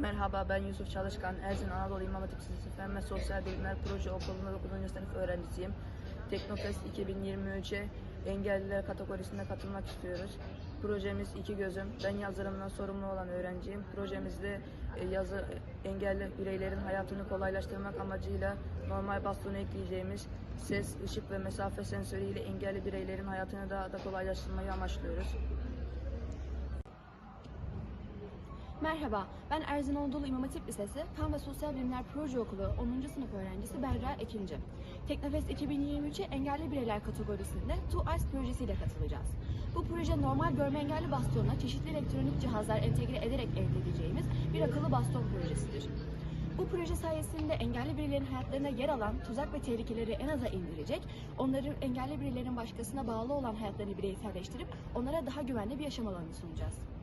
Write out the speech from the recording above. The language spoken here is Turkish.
Merhaba ben Yusuf Çalışkan. Erzin Anadolu İmam Hatip Lisesi ve Sosyal Bilimler Proje Okulu'nda 9. sınıf öğrencisiyim. Teknofest 2023'e engelliler kategorisinde katılmak istiyoruz. Projemiz iki gözüm. Ben yazılımdan sorumlu olan öğrenciyim. Projemizde e, yazı engelli bireylerin hayatını kolaylaştırmak amacıyla normal bastonu ekleyeceğimiz ses, ışık ve mesafe sensörüyle engelli bireylerin hayatını daha da kolaylaştırmayı amaçlıyoruz. Merhaba, ben Erzin Anadolu İmam Hatip Lisesi Fen ve Sosyal Bilimler Proje Okulu 10. sınıf öğrencisi Berra Ekinci. Teknofest 2023'e engelli bireyler kategorisinde Two Eyes projesiyle katılacağız. Bu proje normal görme engelli bastonuna çeşitli elektronik cihazlar entegre ederek elde edeceğimiz bir akıllı baston projesidir. Bu proje sayesinde engelli bireylerin hayatlarına yer alan tuzak ve tehlikeleri en aza indirecek, onların engelli bireylerin başkasına bağlı olan hayatlarını bireyselleştirip onlara daha güvenli bir yaşam alanı sunacağız.